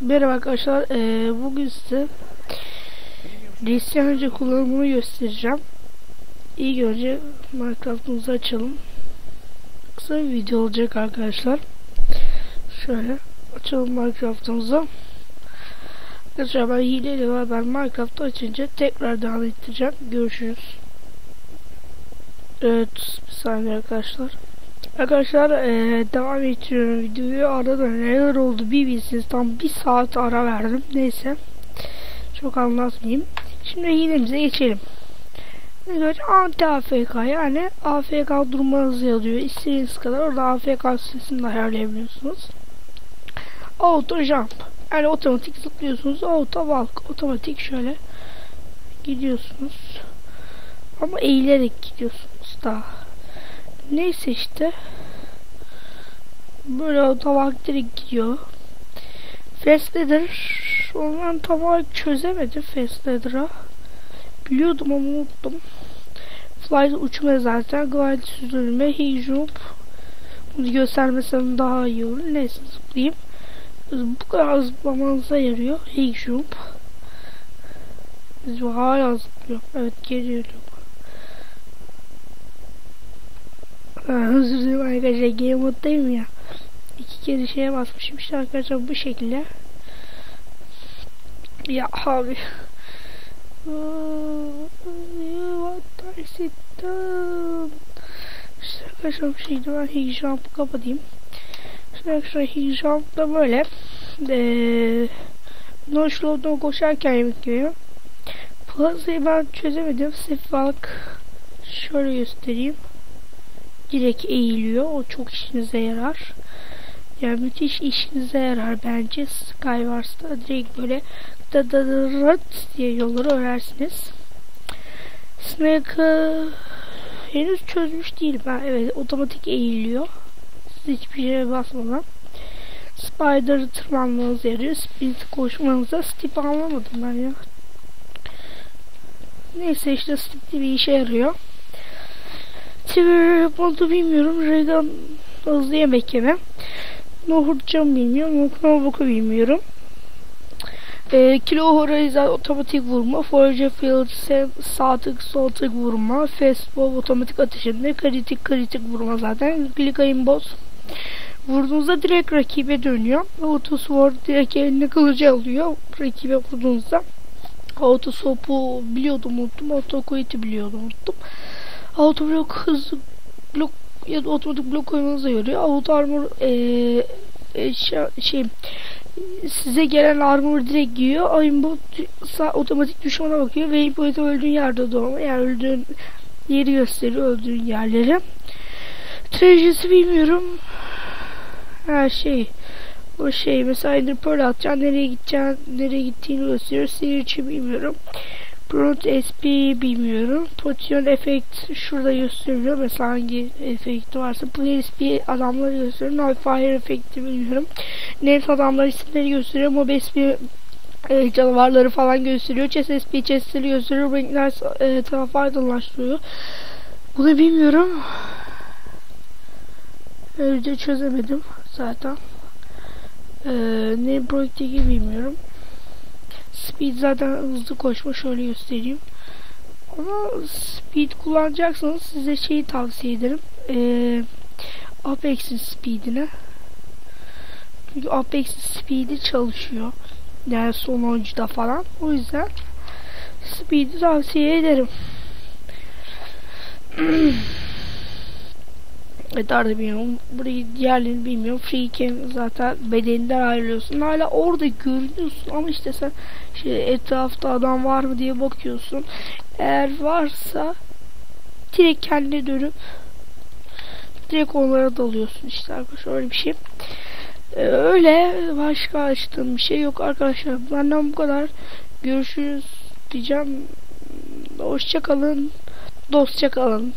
Merhaba arkadaşlar. Ee, bugün size Hristiyanca kullanımını göstereceğim. İlk önce Minecraft'ımızı açalım. Kısa bir video olacak arkadaşlar. Şöyle açalım Minecraft'ımızı. Arkadaşlar ben hileyle beraber Minecraft'ı açınca tekrar devam ettireceğim. Görüşürüz. Evet bir saniye arkadaşlar. Arkadaşlar ee, devam ettiriyorum videoyu. Arada neler oldu bir bilsiniz. Tam bir saat ara verdim. Neyse. Çok anlatmayayım. Şimdi hilemize geçelim. Ne göre anti AFK yani AFK durmanızı yazıyor. İstediğiniz kadar orada AFK sesini ayarlayabiliyorsunuz. Auto jump. Yani otomatik zıplıyorsunuz. Auto walk. Otomatik şöyle gidiyorsunuz. Ama eğilerek gidiyorsunuz daha. Neyse işte. Böyle otomatik direkt gidiyor. Fast ben tam olarak çözemedim Fast. Biliyordum ama unuttum. Flight uçma zaten. Glide süzülme. High jump. Bunu göstermesem daha iyi olur. Neyse zıplayayım. Bu kadar zıplamanıza yarıyor. High jump. Hala zıplıyor. Evet geliyorum. Ha, özür arkadaşlar game moddayım ya. İki kere şeye basmışım işte arkadaşlar bu şekilde. Ya abi. What I sit down. İşte arkadaşlar bir şeydi ben jump'ı kapatayım. İşte arkadaşlar high jump'da böyle eee no slow'dan koşarken yemek gibi. Plus'ı ben çözemedim. Sırf şöyle göstereyim direkt eğiliyor. O çok işinize yarar. Yani müthiş işinize yarar bence. Skywars'ta direkt böyle da da da diye yolları örersiniz. Snake henüz çözmüş değil ben. Evet otomatik eğiliyor. Siz hiçbir şeye basmadan. Spider tırmanmanıza yarıyor. Speed koşmanıza. Stip anlamadım ben ya. Neyse işte stip bir işe yarıyor. Twitter yapmadı bilmiyorum. Regan hızlı yemek yeme. Nohurtcan bilmiyorum. Knolbok'u bilmiyorum. E, kilo horizon otomatik vurma. Forge field sağ tık sol tık vurma. Fastball otomatik ateşinde. Kritik kritik vurma zaten. Click aim boss. Vurduğunuzda direkt rakibe dönüyor. Auto sword direkt eline kılıcı alıyor. Rakibe vurduğunuzda. Auto swap'u biliyordum unuttum. Auto quit'i biliyordum unuttum. Auto blok hızlı blok ya da otomatik blok koymanıza yarıyor. Auto armor ee, e, şey size gelen armor direkt giyiyor. Aimbot otomatik düşmana bakıyor ve aimbot'a öldüğün yerde doğma. Yani öldüğün yeri gösteriyor öldüğün yerleri. Trajesi bilmiyorum. Her şey o şey mesela Ender Pearl atacaksın nereye gideceksin nereye gittiğini gösteriyor. Seyirci bilmiyorum. Brut SP bilmiyorum. Potion efekt şurada gösteriyor. Mesela hangi efekti varsa. Play SP adamları gösteriyor. Nightfire efekti bilmiyorum. Net adamlar isimleri gösteriyor. Mob SP e, canavarları falan gösteriyor. Chess SP chestleri gösteriyor. Renkler e, tarafı aydınlaştırıyor. Bunu bilmiyorum. Öyle çözemedim zaten. Ee, ne projekteki bilmiyorum. Speed zaten hızlı koşma şöyle göstereyim. Ama speed kullanacaksanız size şeyi tavsiye ederim. Ee, Apex'in speedine. Çünkü Apex'in speed'i çalışıyor. Yani sonuncuda falan. O yüzden speed'i tavsiye ederim. Evet arada bilmiyorum. Burayı diğerlerini bilmiyorum. Free'ken zaten bedeninden ayrılıyorsun. Hala orada görünüyorsun ama işte sen şey, etrafta adam var mı diye bakıyorsun. Eğer varsa direkt kendine dönüp direkt onlara dalıyorsun işte arkadaşlar öyle bir şey. Ee, öyle başka açtığım bir şey yok arkadaşlar. Benden bu kadar. Görüşürüz diyeceğim. Hoşça kalın. Dostça kalın.